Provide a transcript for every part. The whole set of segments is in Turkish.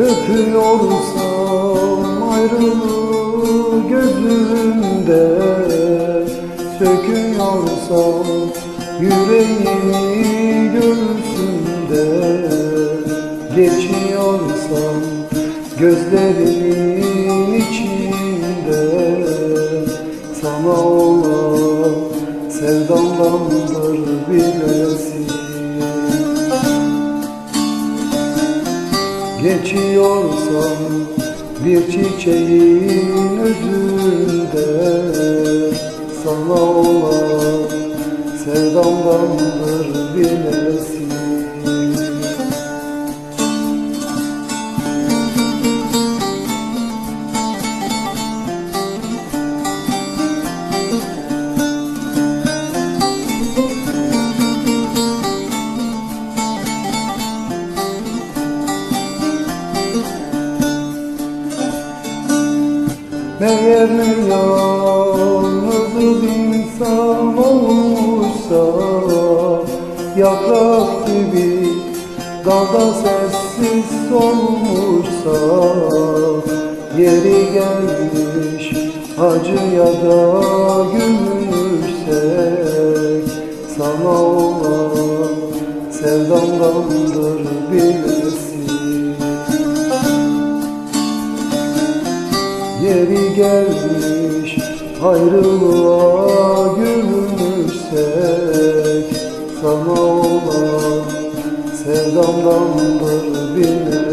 Öpüyorsam ayrılığı gözümde Söküyorsam yüreğimi göğsümde. Geçiyorsam gözlerimin içinde Sana olan sevdamdandır bilesin Geçiyorsam bir çiçeğin özünde Sana olan sevdamdandır bilesin Meğer ne yalnız insan olmuşsa Yaprak gibi dalda sessiz solmuşsa Yeri gelmiş acıya da gelmiş ayrılığa gülmüşsek Sana olan sevdamdandır bilesin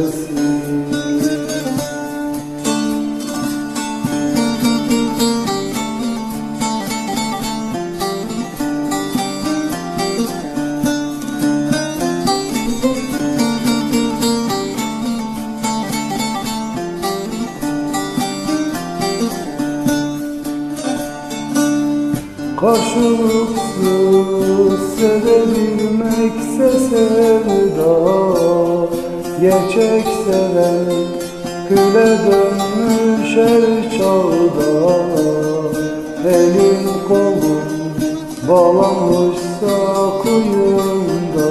Karşılıksız sevebilmekse sevda Gerçek seven güle dönmüş her çağda. Elin kolun bağlanmışsa kuyumda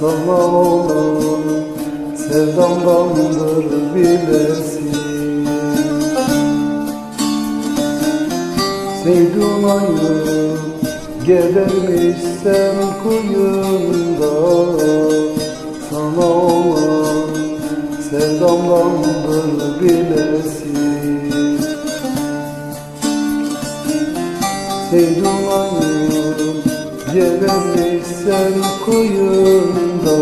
Sana olan sevdamdandır bilesin Sevdun ayrı gebermişsem kuyumda. Sana olan sevdamdandır bilesin Sevdun ayrı gebermişsem kuyumda